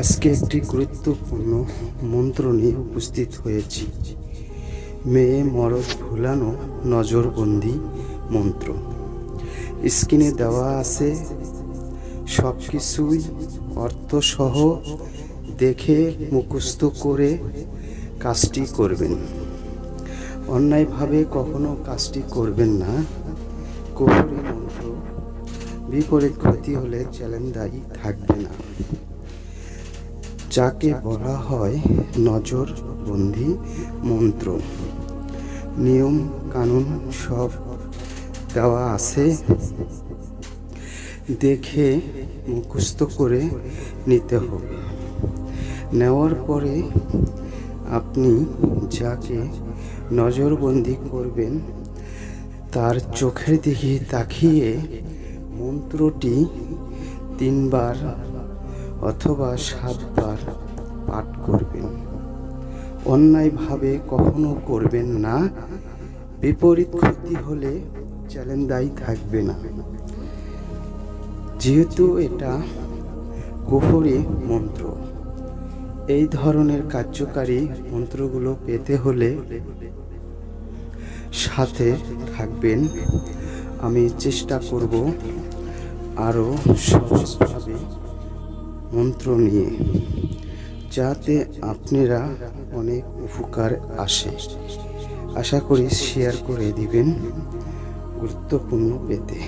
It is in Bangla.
আজকে একটি গুরুত্বপূর্ণ মন্ত্র নিয়ে উপস্থিত হয়েছি। মেয়ে মরদ ভুলানো নজরবন্দি মন্ত্র। স্ক্রিনে দেওয়া আছে সব কিছুই অর্থসহ দেখে মুখস্থ করে কাজটি করবেন। অন্যায়ভাবে কখনো কাজটি করবেন না। কুফরি মন্ত্র, বিপরীত ক্ষতি হলে চ্যালেঞ্জ দায়ী থাকবে না। যাকে বলা হয় নজরবন্দি মন্ত্র। নিয়ম কানুন সব দেওয়া আছে। দেখে মুখস্থ করে নিতে হবে। নেওয়ার পরে আপনি যাকে নজরবন্দি করবেন, তার চোখের দিকে তাকিয়ে মন্ত্রটি তিনবার অথবা সাতবার পাঠ করবেন। অন্যায়ভাবে কখনো করবেন না। বিপরীত ক্ষতি হলে চ্যালেঞ্জ দায়ী থাকবে না। যেহেতু এটা কুফরি মন্ত্র, এই ধরনের কার্যকারী মন্ত্রগুলো পেতে হলে সাথে থাকবেন। আমি চেষ্টা করব আরও সহজভাবে মন্ত্র নিয়ে যাতে আপনারা অনেক উপকার আসে। আশা করি শেয়ার করে দিবেন গুরুত্বপূর্ণ পেতে।